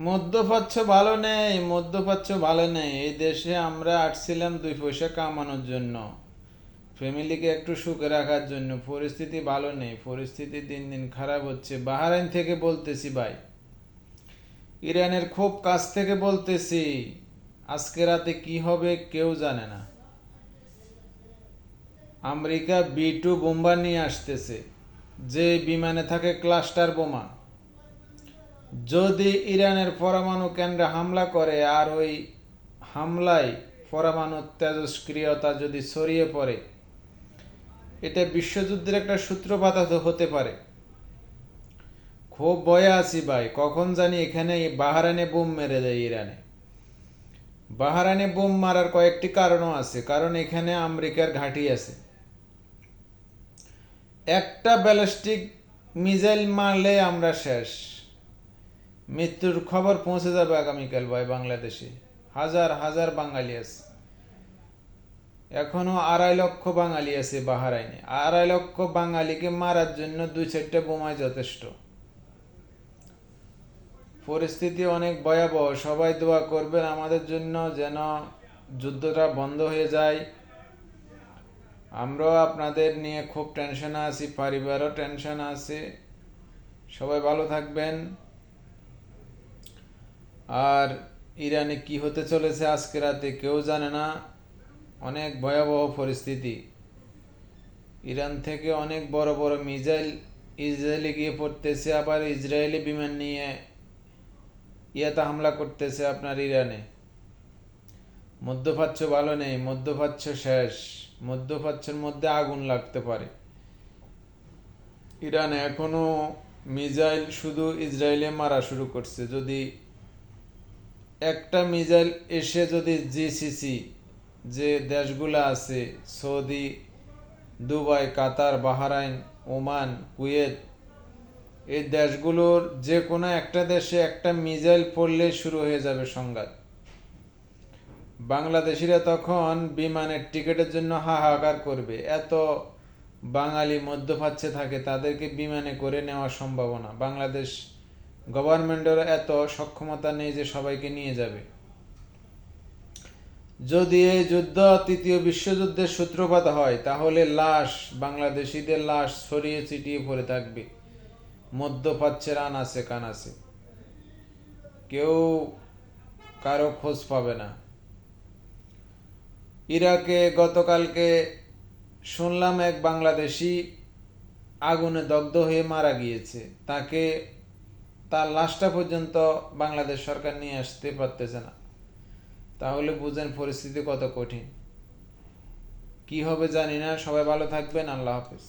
মধ্যপ্রাচ্য ভালো নেই, মধ্যপ্রাচ্য ভালো নেই। এই দেশে আমরা আসছিলাম দুই পয়সা কামানোর জন্য। ফ্যামিলিকে একটু সুখে রাখার জন্য। পরিস্থিতি ভালো নেই, পরিস্থিতি দিন দিন খারাপ হচ্ছে। বাহারাইন থেকে বলতেছি ভাই। ইরানের খুব কাছ থেকে বলতেছি, আজকে রাতে কি হবে কেউ জানে না। আমেরিকা বি টু বোম্বা নিয়ে আসতেছে। যে বিমানে থাকে ক্লাস্টার বোমা। যদি ইরানের পরমাণু কেন্দ্রে হামলা করে আর ওই হামলায় পরমাণু তেজস্ক্রিয়তা যদি ছড়িয়ে পড়ে এটা বিশ্বযুদ্ধের একটা সূত্রপাত হতে- পারে। খুব ভয়ে আছি ভাই, কখন জানি এখানে বাহারানে বোম মেরে দেয় ইরানে। বাহারানে বোম মারার কয়েকটি কারণও আছে, কারণ এখানে আমেরিকার ঘাঁটি আছে। একটা ব্যালিস্টিক মিসাইল মারলে আমরা শেষ। মৃত্যুর খবর পৌঁছে যাবে আগামীকাল ভাই বাংলাদেশে। হাজার হাজার বাঙালি আছে। এখনও আড়াই লক্ষ বাঙালি আছে বাহারাইনে। আড়াই লক্ষ বাঙালিকে মারার জন্য দুই চারটা বোমায় যথেষ্ট। পরিস্থিতি অনেক ভয়াবহ। সবাই দোয়া করবেন আমাদের জন্য যেন যুদ্ধটা বন্ধ হয়ে যায়। আমরাও আপনাদের নিয়ে খুব টেনশনে আছি, পরিবারও টেনশন আছে। সবাই ভালো থাকবেন। আর ইরানে কি হতে চলেছে আজকে রাতে কেউ জানে না। অনেক ভয়াবহ পরিস্থিতি। ইরান থেকে অনেক বড় বড় মিজাইল ইসরায়েলে গিয়ে পড়তেছে, আবার ইসরায়েলি বিমান নিয়ে ইয়াতে হামলা করতেছে আপনার ইরানে। মধ্যপ্রাচ্য ভালো নেই, মধ্যপ্রাচ্য শেষ। মধ্যপ্রাচ্যের মধ্যে আগুন লাগতে পারে। ইরান এখনও মিজাইল শুধু ইসরায়েলে মারা শুরু করছে। যদি একটা মিজাইল এসে যদি জিসিসি, যে দেশগুলো আছে, Saudi, Dubai, Qatar, Bahrain, Oman, Kuwait, এই দেশগুলোর যে কোনো একটা দেশে একটা মিজাইল পড়লে শুরু হয়ে যাবে সংঘাত। বাংলাদেশিরা তখন বিমানের টিকিটের জন্য হাহাকার করবে। এত বাঙালি মধ্যপ্রাচ্যে থাকে, তাদেরকে বিমানে করে নেওয়া সম্ভাবনা। বাংলাদেশ গভর্নমেন্টের এত সক্ষমতা নেই যে সবাইকে নিয়ে যাবে। যদি এই যুদ্ধ তৃতীয় বিশ্বযুদ্ধের সূত্রপাত হয়, তাহলে লাশ, বাংলাদেশিদের লাশ ছড়িয়ে ছিটিয়ে পড়ে থাকবে। মধ্যপ্রাচ্যের কান আছে। কেউ কারও খোঁজ পাবে না। ইরাকে গতকালকে শুনলাম এক বাংলাদেশি আগুনে দগ্ধ হয়ে মারা গিয়েছে। তাকে তার লাশটা পর্যন্ত বাংলাদেশ সরকার নিয়ে আসতে পারতেছে না। তাহলে বুঝেন পরিস্থিতি কত কঠিন। কি হবে জানি না। সবাই ভালো থাকবেন। আল্লাহ হাফেজ।